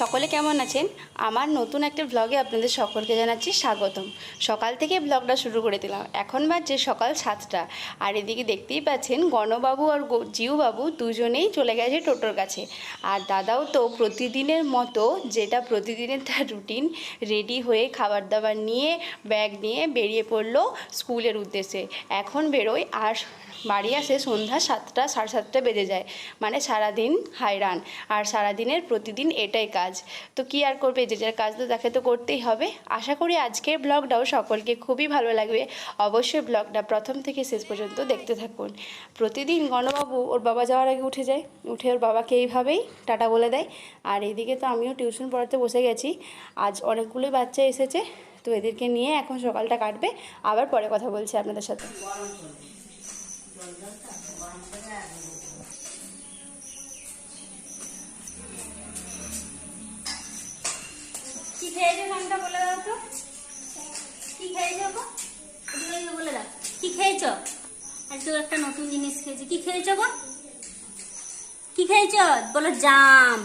সকলে কেমন আছেন? আমার নতুন একটা ব্লগে আপনাদের সকলকে জানাচ্ছি স্বাগতম। সকাল থেকে ব্লগটা শুরু করে দিলাম। এখন বাজছে সকাল সাতটা। আর এদিকে দেখতেই পাচ্ছেন গণবাবু আর জিউবাবু দুজনেই চলে গেছে টোটোর কাছে। আর দাদাও তো প্রতিদিনের মতো যেটা প্রতিদিনের তার রুটিন রেডি হয়ে খাবার দাবার নিয়ে ব্যাগ নিয়ে বেরিয়ে পড়ল স্কুলের উদ্দেশ্যে। এখন বেরোয় আর বাড়ি আসে সন্ধ্যা সাতটা, সাড়ে সাতটা বেজে যায়। মানে সারাদিন হাইরান আর সারাদিনের প্রতিদিন এটাই কাজ। তো কি আর করবে? যে যার কাজ তো তাকে তো করতেই হবে। আশা করি আজকের ব্লগটাও সকলকে খুবই ভালো লাগবে। অবশ্যই ব্লগটা প্রথম থেকে শেষ পর্যন্ত দেখতে থাকুন। প্রতিদিন গণবাবু ওর বাবা যাওয়ার আগে উঠে যায়। উঠে ওর বাবাকে এইভাবেই টাটা বলে দেয়। আর এইদিকে তো আমিও টিউশন পড়াতে বসে গেছি। আজ অনেকগুলোই বাচ্চা এসেছে। তো এদেরকে নিয়ে এখন সকালটা কাটবে। আবার পরে কথা বলছি আপনাদের সাথে। খেয়েছো নামটা বলে দাও তো। কি খেয়েছো গো? বলে দাও। কি খেয়েছো? আজকে একটা নতুন জিনিস খেয়েছি। কি খেয়েছো গো? কি খেয়েছো? বলো জাম।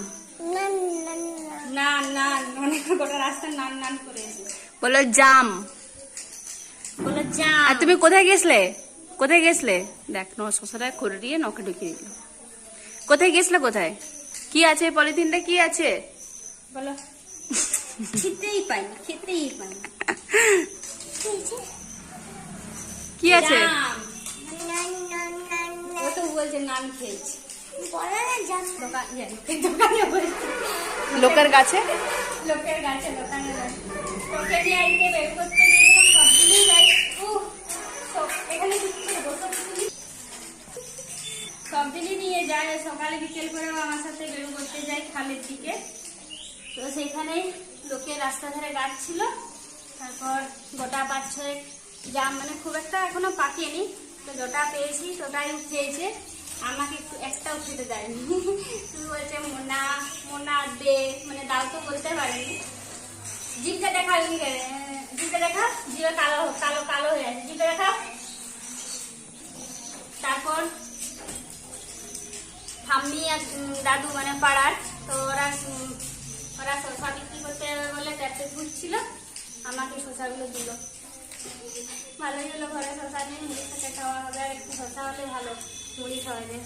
না না অনেক গোটা রাস্তা নান নান করে বলো জাম। বলো জাম। আর তুমি কোথায় গেছলে? কোথায় গেছলে? দেখ ন শশাটা করে দিয়ে নখে ঢুকিয়ে দিল কোথায় গেছলে কোথায়? কি আছে পলিথিনটা? কি আছে? বলো। খেতেই পাইনি খেতেই পাই না কি আছে? ও তো বলছে নান খেয়েছি। দোকান ইয়ে, লোকের কাছে? লোকের গাছে দোকানে উহ, সব সবদিনই নিয়ে যায়। সকালে বিকেল করেও আমার সাথে বের করতে যাই খালের দিকে। তো সেখানেই লোকের রাস্তা ধারে গাছ ছিল তারপর গোটা পাঁচ ছয়েক জাম মানে খুব একটা এখনও পাকেনি। তো গোটা পেয়েছি তোটাই খেয়েছে আমাকে একটু একটাও খেতে দেয়নি। তুমি বলছে, মোনা মোনা দে। মানে দাও তো বলতে পারেনি। জিভটা দেখা জিভটা দেখা, জিভে কালো কালো কালো হয়ে আছে। জিভটা দেখা। তারপর ঠাম্মি আর দাদু মানে পাড়ার, তো ওরা ওরা শশা বিক্রি করতে বলে ট্যাপে ঘুরছিল আমাকে শশাগুলো দিল। ভালোই হলো, ঘরে শশা নিয়ে মুড়ি খেতে খাওয়া হবে, আর একটু শশা হলে ভালো, মুড়ি খাওয়া যায়।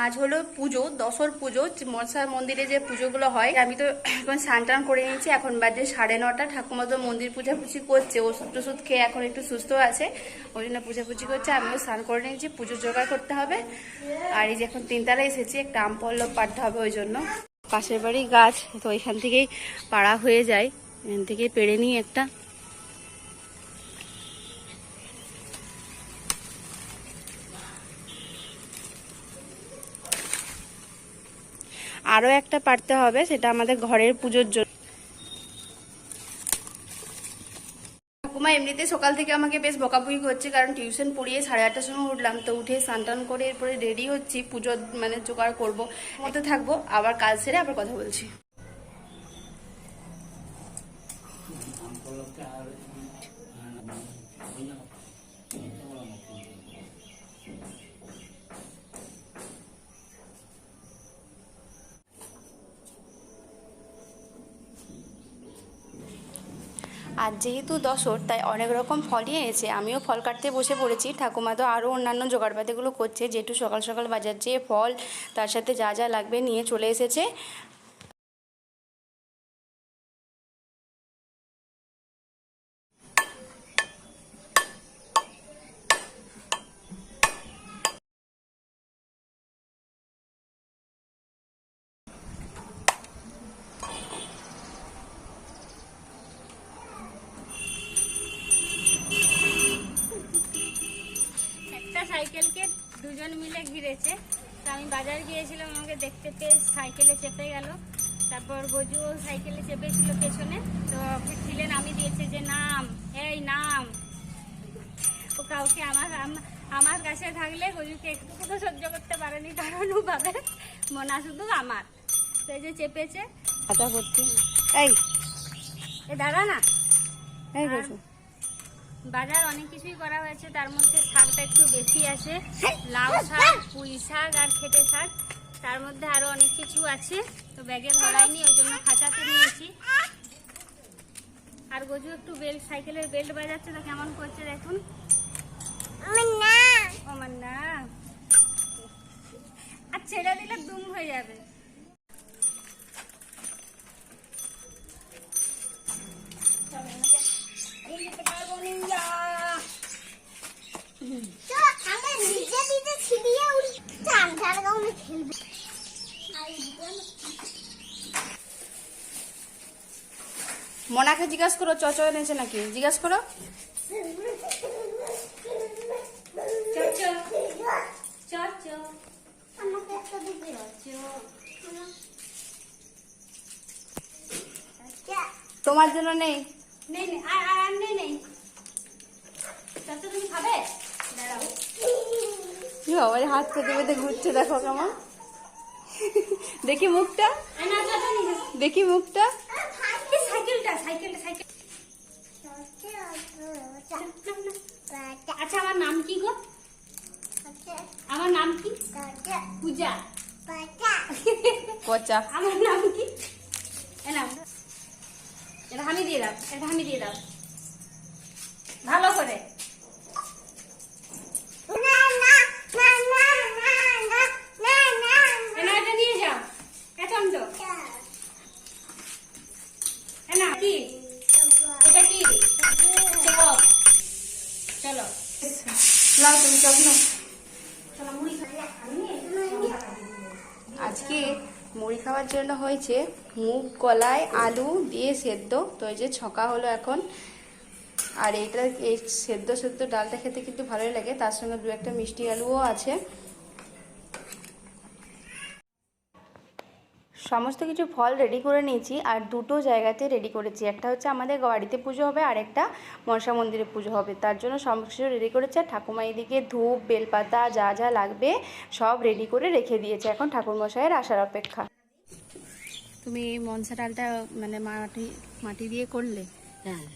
আজ হলো পুজো দশর পুজো মনসা মন্দিরে যে পুজোগুলো হয়, আমি তো এখন স্নান টান করে নিয়েছি, এখন বাজে সাড়ে নটা ঠাকুমা তো মন্দির পূজাপুজি করছে ওষুধ টষুধ খেয়ে এখন একটু সুস্থ আছে, ওই জন্য পূজাপুজি করছে, আমিও স্নান করে নিয়েছি পুজো জোগাড় করতে হবে, আর এই যে এখন তিনতলা এসেছি, একটা আম পল্লব পাঠতে হবে ওই জন্য। পাশের বাড়ি গাছ, তো ওইখান থেকেই পাড়া হয়ে যায়, এখান থেকেই পেড়ে নিই একটা। আরও একটা পারতে হবে, সেটা আমাদের ঘরের পুজোর জন্য। ঠাকুমা এমনিতে সকাল থেকে আমাকে বেশ বকাবুকি করছে, কারণ টিউশন পড়িয়ে সাড়ে আটটার সময় উঠলাম, তো উঠে স্নান করে এরপরে রেডি হচ্ছি, পুজোর মানে জোগাড় করব। মতো থাকব, আবার কাজ সেরে আবার কথা বলছি। আর যেহেতু দশর, তাই অনেক রকম ফলই এনেছে। আমিও ফল কাটতে বসে পড়েছি। ঠাকুমা তো আরও অন্যান্য জোগাড়পাতিগুলো করছে। যেহেতু সকাল সকাল বাজার যেয়ে ফল, তার সাথে যা যা লাগবে নিয়ে চলে এসেছে। দুজন মিলে ঘিরেছে। তো আমি বাজার গিয়েছিলাম আমাকে দেখতে পেয়ে সাইকেলে চেপে গেল। তারপর গজুও সাইকেলে চেপেছিল পেছনে। তো ওকে ছিলেন আমি দিয়েছে যে নাম এই নাম। ও কাউকে আমার আমার কাছে থাকলে গজুকে একটু তো সহ্য করতে পারেনি কারণ ও ভাবে মনা শুধু আমার। তো এই যে চেপেছে। আটা এই। এ দাঁড়া না। এই বসো। বাজার অনেক কিছুই করা হয়েছে তার মধ্যে শাকটা একটু বেশি আছে। লাউ শাক পুঁই শাক আর খেটে শাক তার মধ্যে আরও অনেক কিছু আছে। তো ব্যাগে ধরাইনি ওই জন্য খাঁচাতে নিয়েছি। আর গজু একটু বেল্ট সাইকেলের বেল্ট বাজাচ্ছে তো কেমন করছে দেখুন। আমার না আর ছেড়ে দিলে দুম হয়ে যাবে। মোনাকে জিজ্ঞাসা করো চ চ এনেছে নাকি? জিজ্ঞাসা করো। চল তোমার জন্য নেই। নেই নেই আর আর আর নেই নেই। তুমি খাবে? দাঁড়াও। বাবার হাত পেতে পেতে ঘুরছে দেখো কেমন। দেখি মুখটা। দেখি মুখটা। আচ্ছা আমার নাম কি গো? আমার নাম কি? পূজা। পচা। আমার নাম কি? এটা দিয়ে দাও এটা দিয়ে দাও। ভালো করে এ না এটা নিয়ে যাও এ চন্দ্র এ না কি এটা কি চপ চলো নাও তুমি চপ নাও চলো মুড়ি খাই আজকে মুড়ি খাওয়ার জন্য হয়েছে মুগ, কলাই, আলু দিয়ে সেদ্ধ। তো এই যে ছকা হলো এখন। আর এইটা এই সেদ্ধ সেদ্ধ ডালটা খেতে কিন্তু ভালোই লাগে। তার সঙ্গে দু একটা মিষ্টি আলুও আছে। সমস্ত কিছু ফল রেডি করে নিয়েছি আর দুটো জায়গাতে রেডি করেছি। একটা হচ্ছে আমাদের বাড়িতে পুজো হবে, আর একটা মনসা মন্দিরে পুজো হবে। তার জন্য সমস্ত কিছু রেডি করেছে আর ঠাকুমা এদিকে ধূপ, বেলপাতা যা যা লাগবে সব রেডি করে রেখে দিয়েছে এখন ঠাকুরমশাইয়ের আসার অপেক্ষা। তুমি মনসা ডালটা মানে মাটি মাটি দিয়ে করলে? হ্যাঁ।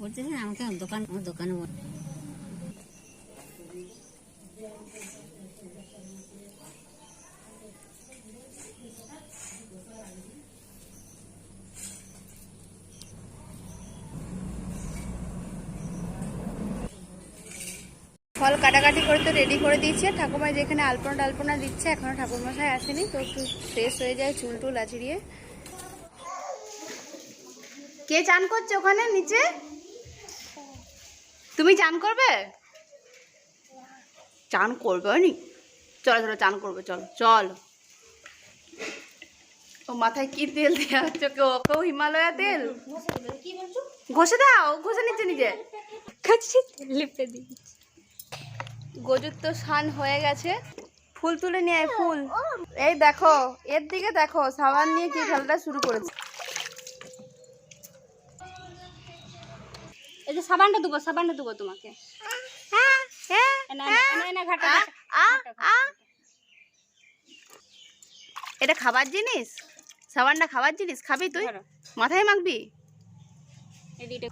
বলতেছে না আমাকে দোকান আমার দোকানে ফল কাটাকাটি করে তো রেডি করে দিয়েছে। ঠাকুমা যেখানে আলপনা টালপনা দিচ্ছে এখনও ঠাকুরমশাই আসেনি তো একটু ফ্রেশ হয়ে যায় চুল টুল আছড়িয়ে কে চান করছে ওখানে নিচে? তুমি চান করবে? চান করবে নি চলো চলো চান করবে চলো চল। ও মাথায় কি তেল দেওয়া হচ্ছে কেউ হিমালয়া তেল? ঘষে দাও ঘষে নিচ্ছে নিজে। লিপে দিই গজুর তো স্নান হয়ে গেছে। ফুল তুলে নিয়ে আয় ফুল। এই দেখো এর দিকে দেখো সাবান নিয়ে কি খেলাটা শুরু করেছে। এই যে সাবানটা দেবো সাবানটা দেবো তোমাকে। ঘাটা। আ। এটা খাবার জিনিস? সাবানটা খাবার জিনিস? খাবি তুই? মাথায় মাখবি? এই দিটা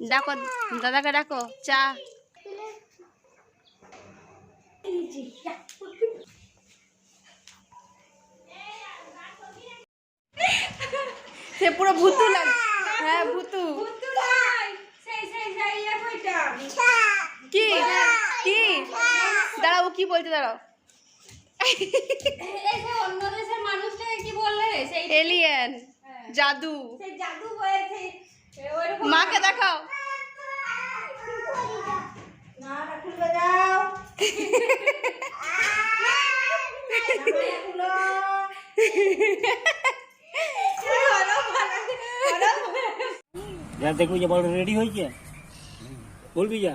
ডাকো দাদাকে ডাকো চা। সে পুরো ভুতু লাগ হ্যাঁ ভুতু। কি? কি? দাঁড়াও ও কি বলতে দাঁড়াও। এই যে অন্য দেশের মানুষটাকে কি বললে? রে সেই এলিয়েন জাদু। জাদু হয়েছে। ওইরকম মাকে দেখাও না খুলে দাও যা দেখবি যে বল রেডি হয়েছে বলবি যা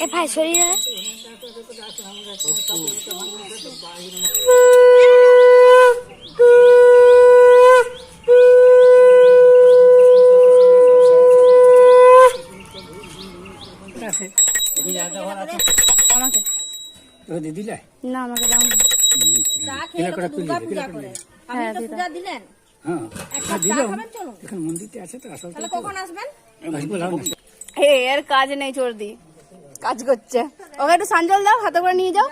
এ ভাই শরীরে আমাকে না। দাও হ্যাঁ দিলেন। হ্যাঁ হ্যাঁ এর কাজ নেই চর্দি। কাজ করছে। ওকে একটু সাঞ্জল দাও হাতে করে নিয়ে যাও।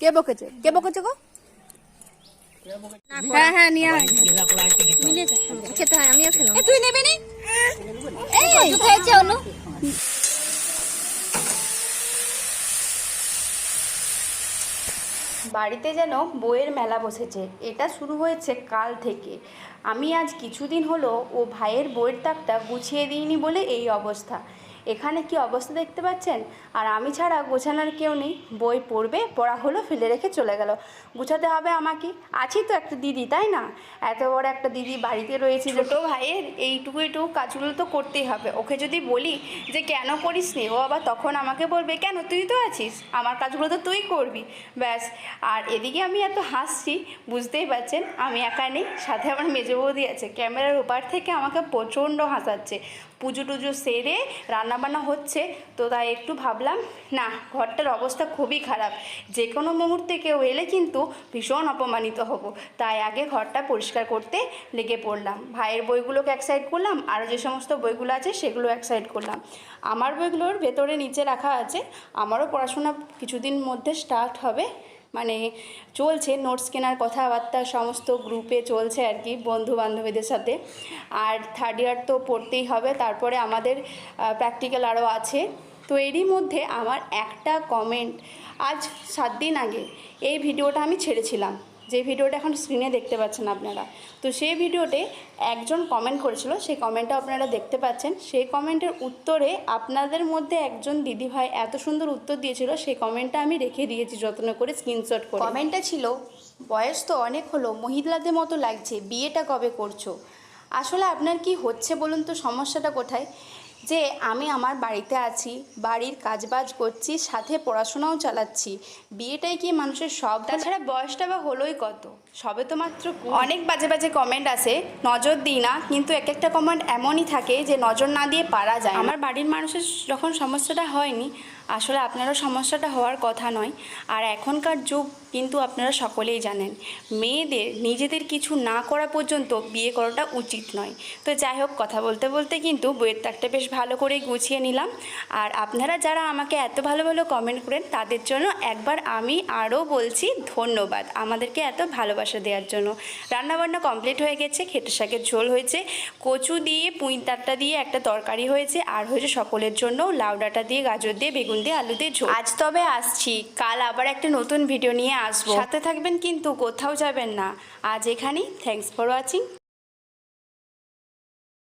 কে বকেছে? কে বকেছে গো? হ্যাঁ হ্যাঁ নিয়ে আয়। খেতে হয় আমিও খেলাম। তুই নেবে নি? খেয়েছে অনু? বাড়িতে যেন বইয়ের মেলা বসেছে। এটা শুরু হয়েছে কাল থেকে। আমি আজ কিছুদিন হলো ও ভাইয়ের বইয়ের তাকটা গুছিয়ে দিইনি বলে এই অবস্থা। এখানে কি অবস্থা দেখতে পাচ্ছেন? আর আমি ছাড়া গোছানোর কেউ নেই। বই পড়বে, পড়া হলো, ফেলে রেখে চলে গেল। গুছাতে হবে আমাকে। আছি তো একটা দিদি, তাই না? এত বড় একটা দিদি বাড়িতে রয়েছে ছোটো ভাইয়ের এইটুকু এইটুকু কাজগুলো তো করতেই হবে। ওকে যদি বলি যে, কেন করিস নি? ও আবার তখন আমাকে বলবে, কেন তুই তো আছিস? আমার কাজগুলো তো তুই করবি। ব্যাস। আর এদিকে আমি এত হাসছি, বুঝতেই পারছেন, আমি একা নেই। সাথে আমার মেজো বৌদি আছে। ক্যামেরার ওপার থেকে আমাকে প্রচণ্ড হাসাচ্ছে। পুজো টুজো সেরে রান্নাবান্না হচ্ছে, তো তাই একটু ভাবলাম, না, ঘরটার অবস্থা খুবই খারাপ। যে কোনো মুহূর্তে কেউ এলে কিন্তু ভীষণ অপমানিত হব। তাই আগে ঘরটা পরিষ্কার করতে লেগে পড়লাম। ভাইয়ের বইগুলোকে এক সাইড করলাম আর যে সমস্ত বইগুলো আছে সেগুলো এক সাইড করলাম। আমার বইগুলোর ভেতরে নিচে রাখা আছে, আমারও পড়াশোনা কিছুদিন মধ্যে স্টার্ট হবে। মানে চলছে নোটস কেনার কথাবার্তা সমস্ত গ্রুপে চলছে আর কি বন্ধু বান্ধবীদের সাথে। আর থার্ড ইয়ার তো পড়তেই হবে, তারপরে আমাদের প্র্যাকটিক্যাল আরও আছে। তো এরই মধ্যে আমার একটা কমেন্ট আজ সাত দিন আগে এই ভিডিওটা আমি ছেড়েছিলাম। যে ভিডিওটা এখন স্ক্রিনে দেখতে পাচ্ছেন আপনারা। তো সেই ভিডিওতে একজন কমেন্ট করেছিল, সেই কমেন্টটা আপনারা দেখতে পাচ্ছেন। সেই কমেন্টের উত্তরে আপনাদের মধ্যে একজন দিদিভাই এত সুন্দর উত্তর দিয়েছিল, সেই কমেন্টটা আমি রেখে দিয়েছি যত্ন করে স্ক্রিনশট করে। কমেন্টটা ছিল, বয়স তো অনেক হলো, মহিলাদের মতো লাগছে, বিয়েটা কবে করছ? আসলে আপনার কি হচ্ছে বলুন তো, সমস্যাটা কোথায়? যে আমি আমার বাড়িতে আছি বাড়ির কাজবাজ করছি সাথে পড়াশোনাও চালাচ্ছি। বিয়েটাই কি মানুষের সব? তাছাড়া বয়সটা বা হলোই কত? সবে তো মাত্র অনেক বাজে বাজে কমেন্ট আছে নজর দিই না কিন্তু এক একটা কমেন্ট এমনই থাকে যে নজর না দিয়ে পারা যায় আমার বাড়ির মানুষের যখন সমস্যাটা হয়নি আসলে আপনারও সমস্যাটা হওয়ার কথা নয়। আর এখনকার যুগ কিন্তু আপনারা সকলেই জানেন, মেয়েদের নিজেদের কিছু না করা পর্যন্ত বিয়ে করাটা উচিত নয়। তো যাই হোক, কথা বলতে বলতে কিন্তু বইয়ের তাকটা বেশ ভালো করে গুছিয়ে নিলাম। আর আপনারা যারা আমাকে এত ভালো ভালো কমেন্ট করেন, তাদের জন্য একবার আমি আরও বলছি ধন্যবাদ। আমাদেরকে এত ভালোবাসা দেওয়ার জন্য। রান্নাবান্না কমপ্লিট হয়ে গেছে খেটে শাকের ঝোল হয়েছে, কচু দিয়ে, পুঁই তারটা দিয়ে একটা তরকারি হয়েছে, আর হয়েছে সকলের জন্য লাউ ডাঁটা দিয়ে, গাজর দিয়ে, বেগুন দিয়ে আলু দিয়ে ঝোল। আজ তবে আসছি কাল আবার একটা নতুন ভিডিও নিয়ে আসব। সাথে থাকবেন কিন্তু কোথাও যাবেন না। আজ এখানেই থ্যাংকস ফর ওয়াচিং